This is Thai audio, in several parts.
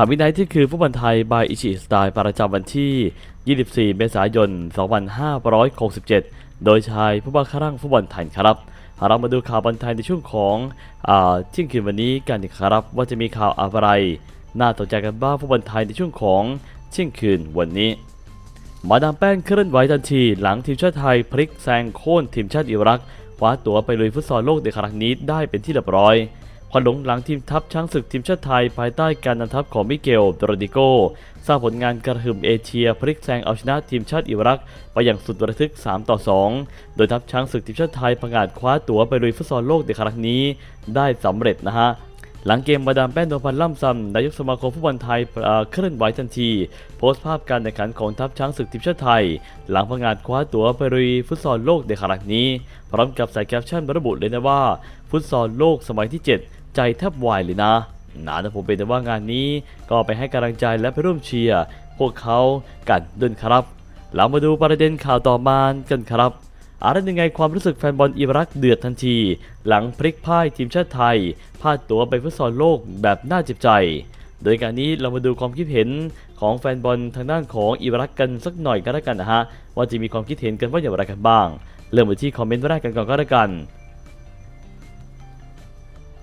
ข่าววินัยที่คือฟุตบอลไทยบายอิชิสไตล์ประจำวันที่ 24 เมษายน 2567 โดยชายผู้บังคับร่างฟุตบอลไทยครับเรามาดูข่าวบอลไทยในช่วงของเที่ยงคืนวันนี้กันครับ ว่าจะมีข่าวอะไร น่าตกใจกันบ้างฟุตบอลไทยในช่วงของเที่ยงคืนวันนี้ มาดามแป้งเคลื่อนไหวทันทีหลังทีมชาติไทยพลิกแซงโค่นทีมชาติอิรักคว้าตั๋วไปลุยฟุตซอลโลกในครั้งนี้ได้เป็นที่เรียบร้อย ควันหลงหลังทีมทัพช้างศึกทีมชาติไทยภายใต้การนำทัพของมิเกลโรดิโกสร้างผลงานกระหึ่มเอเชียพลิกแซงเอาชนะทีมชาติอิรัก ไปอย่างสุดระทึก 3 ต่อ 2 โดยทัพช้างศึกทีมชาติไทยประกาศคว้าตั๋วไปลุยฟุตซอลโลกในครั้งนี้ได้สำเร็จนะฮะหลังเกมมาดามแป้นโดนพันล่ำซำนายกสมาคมฟุตบอลไทยเอ่อเคลื่อนไหวทันที โพสต์ภาพการแข่งขันของทัพช้างศึกทีมชาติไทย หลังประกาศคว้าตั๋วไปลุยฟุตซอลโลกในครั้งนี้ พร้อมกับใส่แคปชั่นระบุเลยนะว่า ฟุตซอลโลกสมัยที่ 7 ใจแทบวายเลยนะนานะผมเป็นแต่ว่างานนี้ ก็ไปให้กำลังใจและไปร่วมเชียร์พวกเขากันด้วยครับเรามาดูประเด็นข่าวต่อมากันครับอะไรยังไงความรู้สึกแฟนบอลอิรักเดือดทันที หลังพลิกพ่ายทีมชาติไทยพลาดตัวไปฟุตซอลโลกแบบน่าเจ็บใจ โดยการนี้เรามาดูความคิดเห็นของแฟนบอลทางด้านของอิรักกันสักหน่อยก็แล้วกันนะฮะว่าจะมีความคิดเห็นกันว่าอย่างไรกันบ้าง เริ่มไปที่คอมเมนต์แรกกันก่อนก็แล้วกัน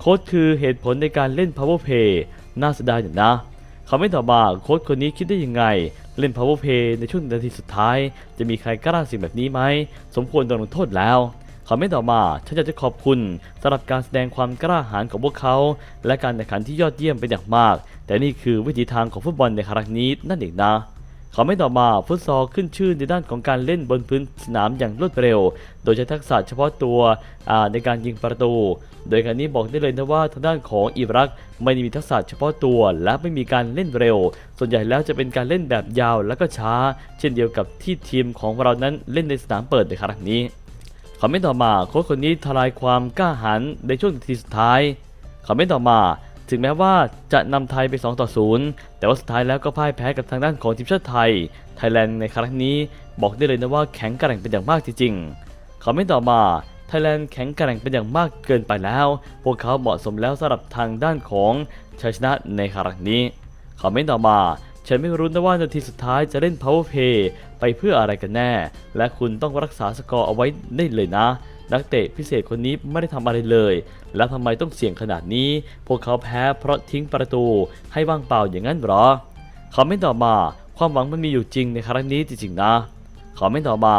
ค้ดคือเหตุผลในการเล่น power play น่าเสียดายอย่างนะเขาไม่ตอบาโค้ดคนนี้คิดได้ยังไง เล่น power play ในช่วงนาทีสุดท้าย จะมีใครกล้าสิ่งแบบนี้ไหม สมควรโดนลงโทษแล้วเขาไม่ตอบมาฉันอยากจะขอบคุณสำหรับการแสดงความกล้าหาญของพวกเขา และการแข่งขันที่ยอดเยี่ยมเป็นอย่างมาก แต่นี่คือวิถีทางของฟุตบอลในครั้งนี้นั่นเองนะ เขาไม่ต่อมาฟุตซอลขึ้นชื่อในด้านของการเล่นบนพื้นสนามอย่างรวดเร็ว โดยใช้ทักษะเฉพาะตัวในการยิงประตู โดยการนี้บอกได้เลยนะว่าทางด้านของอิรักไม่ได้มีทักษะเฉพาะตัวและไม่มีการเล่นเร็ว ส่วนใหญ่แล้วจะเป็นการเล่นแบบยาวและก็ช้า เช่นเดียวกับที่ทีมของเรานั้นเล่นในสนามเปิดในครั้งนี้เขาไม่ต่อมาโค้ชคนนี้ทลายความกล้าหาญในช่วงนาทีสุดท้ายเขาไม่ต่อมา ถึงแม้ว่าจะนำไทยไป 2 ต่อ 0 แต่ว่าสุดท้ายแล้วก็พ่ายแพ้กับทางด้านของทีมชาติไทย ไทยแลนด์ในครั้งนี้บอกได้เลยนะว่าแข็งแกร่งเป็นอย่างมากจริงๆเขาไม่ต่อมาไทยแลนด์แข็งแกร่งเป็นอย่างมากเกินไปแล้ว พวกเขาเหมาะสมแล้วสำหรับทางด้านของชัยชนะในครั้งนี้ เขาไม่ต่อมาฉันไม่รู้นะว่านาทีสุดท้ายจะเล่น power play ไปเพื่ออะไรกันแน่ และคุณต้องรักษาสกอร์เอาไว้ได้เลยนะ นักเตะพิเศษคนนี้ไม่ได้ทำอะไรเลย แล้วทำไมต้องเสี่ยงขนาดนี้ พวกเขาแพ้เพราะทิ้งประตูให้ว่างเปล่าอย่างนั้นหรอเขาไม่ตอบมา ความหวังมันมีอยู่จริงในครั้งนี้จริงๆนะเขาไม่ตอบมา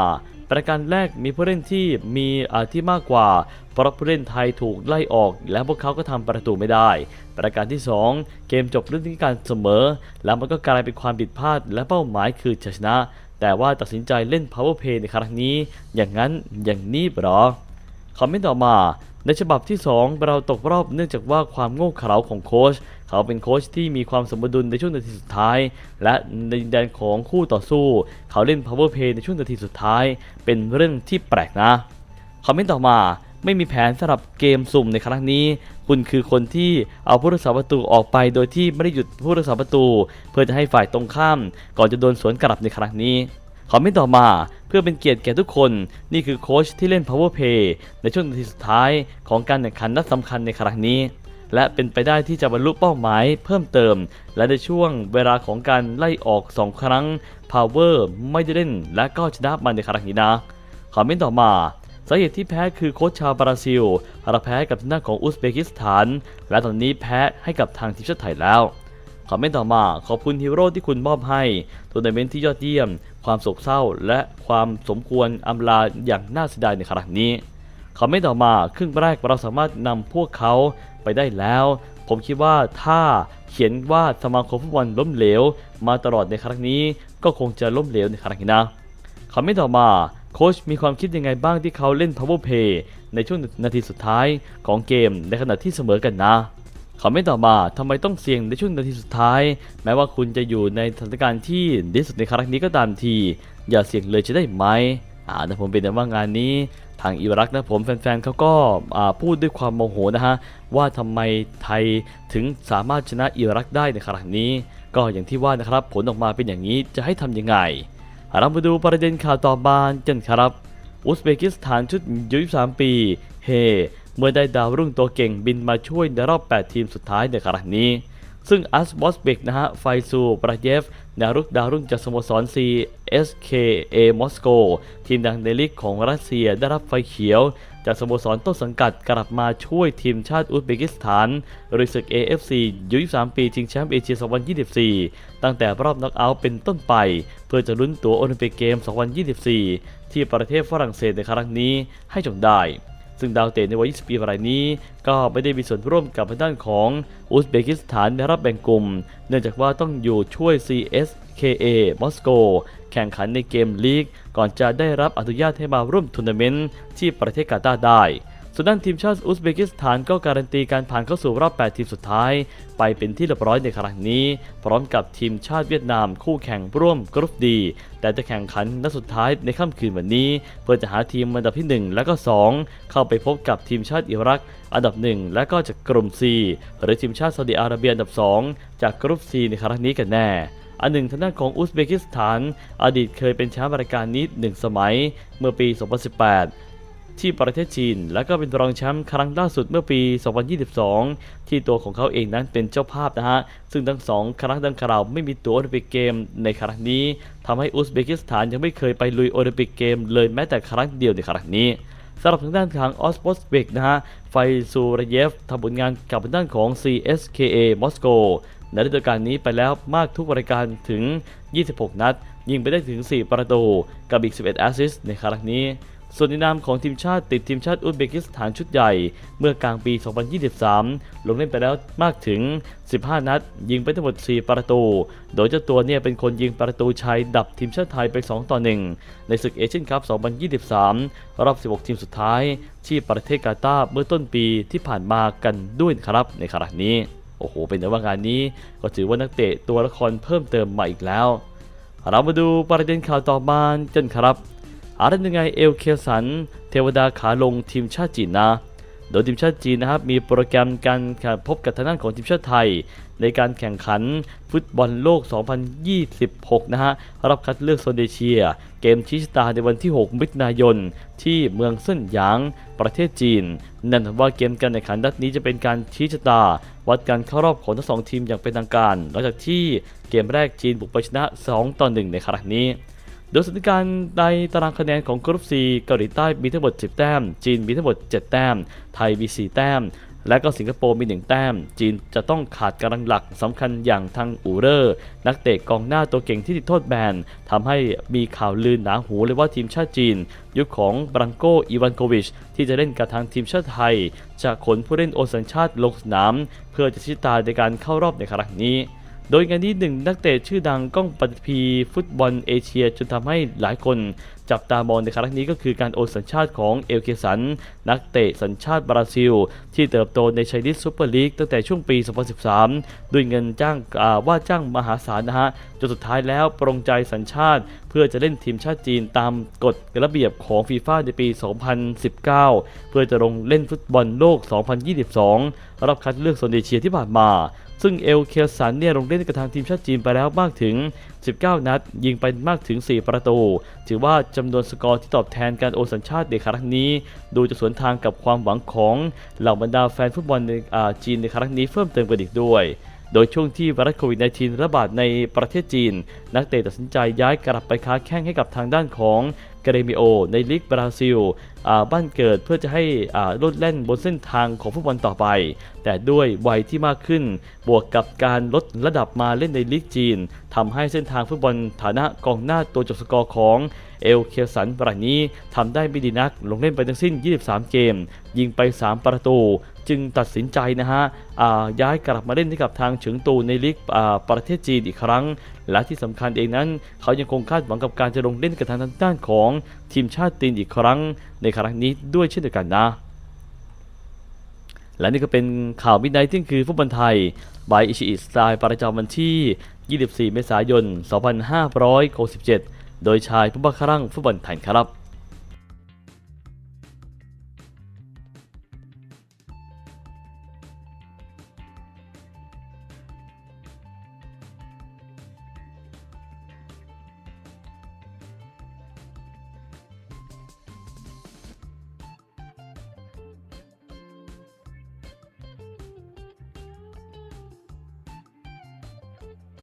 ประการแรกมีผู้เล่นที่มีอาที่มากกว่า เพราะผู้เล่นไทยถูกไล่ออก และพวกเขาก็ทำประตูไม่ได้ ประการที่ 2 เกมจบด้วยการเสมอ แล้วมันก็กลายเป็นความผิดพลาด และเป้าหมายคือชนะ แต่ว่าตัดสินใจเล่น power play ในครั้งนี้ อย่างนั้นอย่างนี้เหรอคอมเมนต์ต่อมาในฉบับที่ 2 เราตกรอบเนื่องจากว่าความโง่เขลาของโค้ชเขาเป็นโค้ชที่มีความสมดุลในช่วงนาทีสุดท้าย และในดินแดนของคู่ต่อสู้ เขาเล่น power play ในช่วงนาทีสุดท้าย เป็นเรื่องที่แปลกนะคอมเมนต์ต่อมา ไม่มีแผนสำหรับเกมสุ่มในครั้งนี้ คุณคือคนที่เอาผู้รักษาประตูออกไปโดยที่ไม่ได้หยุดผู้รักษาประตู เพื่อจะให้ฝ่ายตรงข้าม ก่อนจะโดนสวนกลับในครั้งนี้คอมเมนต์ต่อมาเพื่อเป็นเกียรติแก่ทุกคน นี่คือโค้ชที่เล่น power play ในช่วงนาทีสุดท้ายของการแข่งขันนัดสำคัญในครั้งนี้ และเป็นไปได้ที่จะบรรลุเป้าหมายเพิ่มเติม และในช่วงเวลาของการไล่ออก 2 ครั้ง power ไม่ได้เล่นและก็ชนะมาในครั้งนี้นะคอมเมนต์ต่อมา สาเหตุที่แพ้คือโค้ชชาวบราซิลเราแพ้กับทางด้าของอุซเบกิสถาน และตอนนี้แพ้ให้กับทางทีมชาติไทยแล้วคอมเมนต์ต่อมาขอบคุณฮีโร่ที่คุณมอบให้ทัวร์นาเมนต์ที่ยอดเยี่ยม ความโศกเศร้า และความสมควรอำลาอย่างน่าเสียดายในครั้งนี้คอมเมนต์ต่อมาครึ่งแรกเราสามารถนำพวกเขาไปได้แล้ว ผมคิดว่าถ้าเขียนว่าสมาคมฟุตบอลล้มเหลว มาตลอดในครั้งนี้ก็คงจะล้มเหลวในครั้งนี้นะคอมเมนต์ต่อมา โค้ชมีความคิดยังไงบ้างที่เขาเล่น power play ในช่วงนาทีสุดท้ายของเกมในขณะที่เสมอกันนะเขาไม่ตอบมาทำไมต้องเสี่ยงในช่วงนาทีสุดท้าย แม้ว่าคุณจะอยู่ในสถานการณ์ที่ดีสุดในครั้งนี้ก็ตามที อย่าเสี่ยงเลยจะได้ไหมอ่าแต่ผมเป็นแต่ว่างานนี้ทางอิรักนะผมแฟนๆเขาก็อ่าพูดด้วยความโมโหนะฮะว่าทำไมไทยถึงสามารถชนะอิรักได้ในครั้งนี้ ก็อย่างที่ว่านะครับผลออกมาเป็นอย่างนี้จะให้ทำยังไง เรามาดูประเด็นข่าวต่อมากันครับ อุซเบกิสถานชุดยุ23 ปี เฮ เมื่อได้ดาวรุ่งตัวเก่งบินมาช่วยในรอบ 8 ทีมสุดท้ายในครั้งนี้ ซึ่งอัสบอสเบกนะฮะ ไฟซูปราเยฟนารุกดาวรุ่งจากสโมสร CSKA มอสโกทีมดังในลีกของรัสเซียได้รับไฟเขียว จากสโมสรต้นสังกัดกลับมาช่วยทีมชาติอุซเบกิสถานรือศึก AFC ยู23 ปีชิงแชมป์เอเชีย 2024 ตั้งแต่รอบน็อกเอาท์เป็นต้นไป เพื่อจะลุ้นตั๋วโอลิมปิกเกม 2024 ที่ประเทศฝรั่งเศสในครั้งนี้ให้จงได้ ซึ่งดาวเตะในวัย 20 ปีรายนี้ ก็ไม่ได้มีส่วนร่วมกับทางด้านของอุซเบกิสถานในรอบแบ่งกลุ่ม เนื่องจากว่าต้องอยู่ช่วย CSKA มอสโก แข่งขันในเกมลีก ก่อนจะได้รับอนุญาตให้มาร่วมทัวร์นาเมนต์ที่ประเทศกาตาร์ได้ส่วนด้านทีมชาติอุซเบกิสถานก็การันตีการผ่านเข้าสู่รอบ 8 ทีมสุดท้าย ไปเป็นที่เรียบร้อยในครั้งนี้ พร้อมกับทีมชาติเวียดนามคู่แข่งร่วมกรุ๊ปดี แต่จะแข่งขันนัดสุดท้ายในค่ำคืนวันนี้ เพื่อจะหาทีมอันดับที่ 1 และก็ 2 เข้าไปพบกับทีมชาติอิรัก อันดับ 1 และก็จากกลุ่ม C หรือทีมชาติซาอุดิอาระเบียอันดับ 2 จากกรุ๊ป C ในครั้งนี้กันแน่ อันหนึ่งทางด้านของอุซเบกิสถาน อดีตเคยเป็นแชมป์รายการนี้หนึ่งสมัย เมื่อปี 2018 ที่ประเทศจีน และก็เป็นรองแชมป์ครั้งล่าสุดเมื่อปี 2022 ที่ตัวของเขาเองนั้นเป็นเจ้าภาพนะฮะ ซึ่งทั้งสองครั้งดังกล่าวไม่มีตัวโอลิมปิกเกมในครั้งนี้ทำให้อุซเบกิสถานยังไม่เคยไปลุยโอลิมปิกเกมเลยแม้แต่ครั้งเดียวในครั้งนี้สำหรับทางด้านทางออสบอสเบกนะฮะ ไฟซูรเยฟทำผลงานกับทางด้านของ CSKA มอสโก ในฤดูกาลนี้ไปแล้วมากทุกรายการถึง 26 นัด ยิงไปได้ถึง 4 ประตู กับอีก 11 แอสซิสต์ในครั้งนี้ ส่วนในนามของทีมชาติติดทีมชาติอุซเบกิสถานชุดใหญ่ เมื่อกลางปี 2023 ลงเล่นไปแล้วมากถึง 15 นัด ยิงไปทั้งหมด 4 ประตู โดยเจ้าตัวเนี่ยเป็นคนยิงประตูชัยดับทีมชาติไทยไป 2 ต่อ 1 ในศึกเอเชียนคัพ 2023 รอบ 16 ทีมสุดท้าย ที่ประเทศกาตาร์เมื่อต้นปีที่ผ่านมากันด้วยครับในครั้งนี้ โอ้โห เป็นแต่ว่างานนี้ก็ถือว่านักเตะตัวละครเพิ่มเติมมาอีกแล้ว เรามาดูประเด็นข่าวต่อมากันครับอาร์ตยังไงเอลเคสัน เทวดาขาลงทีมชาติจีนนะ โดยทีมชาติจีนนะครับมีโปรแกรมการพบกับทางด้านของทีมชาติไทย ในการแข่งขันฟุตบอลโลก 2026 นะฮะรับคัดเลือกโซนเอเชีย เกมชี้ชะตาในวันที่ 6 มิถุนายน ที่เมืองเซินหยาง ประเทศจีน นั่นหมายว่าเกมการแข่งขันนัดนี้จะเป็นการชี้ชะตา วัดการเข้ารอบของทั้งสองทีมอย่างเป็นทางการ หลังจากที่เกมแรกจีนบุกไปชนะ 2 ต่อ 1 ในครั้งนี้ โดยสถานการณ์ในตารางคะแนนของกรุ๊ป C เกาหลีใต้มีทั้งหมด 10 แต้ม จีนมีทั้งหมด 7 แต้ม ไทยมี 4 แต้ม และก็สิงคโปร์มี 1 แต้ม จีนจะต้องขาดกำลังหลักสำคัญอย่างทางอูเรอร์นักเตะกองหน้าตัวเก่งที่ติดโทษแบนทำให้มีข่าวลือหนาหูเลยว่าทีมชาติจีน ยุคของบรังโกอีวานโควิชที่จะเล่นกับทางทีมชาติไทย จะขนผู้เล่นโอสัญชาติลงสนาม เพื่อจะชิตาในการเข้ารอบในครั้งนี้ โดยงานนี้หนึ่งนักเตะชื่อดังก้องปฏิพีฟุตบอลเอเชียจนทำให้หลายคนจับตามองในครั้งนี้ก็คือการโอนสัญชาติของเอลเคสัน นักเตะสัญชาติบราซิล ที่เติบโตในไชนีสซูเปอร์ลีกตั้งแต่ช่วงปี 2013 ด้วยเงินจ้างว่าจ้างมหาศาลนะฮะจนสุดท้ายแล้วปรงใจสัญชาติ เพื่อจะเล่นทีมชาติจีนตามกฎระเบียบของฟีฟ่าในปี 2019 เพื่อจะลงเล่นฟุตบอลโลก 2022รอบคัดเลือกโซนเอเชียที่ผ่านมา ซึ่งเอลเคสันเนี่ยลงเล่นกับทางทีมชาติจีนไปแล้วมากถึง 19 นัด ยิงไปมากถึง 4 ประตู ถือว่าจำนวนสกอร์ที่ตอบแทนการโอนสัญชาติในครั้งนี้ ดูจะสวนทางกับความหวังของเหล่าบรรดาแฟนฟุตบอลในจีนในครั้งนี้เพิ่มเติมกันอีกด้วย โดยช่วงที่ไวรัสโควิด -19 ระบาดในประเทศจีน นักเตะตัดสินใจย้ายกลับไปค้าแข้งให้กับทางด้านของเกเรมิโอ ในลีกบราซิลบ้านเกิดเพื่อจะให้ลดแล่นบนเส้นทางของฟุตบอลต่อไป แต่ด้วยวัยที่มากขึ้น บวกกับการลดระดับมาเล่นในลีกจีนทำให้เส้นทางฟุตบอลฐานะกองหน้าตัวจบสกอร์ของเอลเคสันรายนี้ทำได้ไม่ดีนัก ลงเล่นไปทั้งสิ้น 23 เกม ยิงไป 3 ประตู จึงตัดสินใจนะฮะย้ายกลับมาเล่นให้กับทางเฉิงตูในลีกประเทศจีนอีกครั้ง และที่สำคัญเองนั้น เขายังคงคาดหวังกับการจะลงเล่นกับทางด้านของทีมชาติจีนอีกครั้ง ในครั้งนี้ด้วยเช่นเดียวกันนะ และนี่ก็เป็นข่าวมิดไนท์ที่คือฟุตบอลไทยบายอิชิอิสไตล์ประจำวันที่ 24 เมษายน 2567 โดยชายผู้บังคับฟุตบอลไทยครับ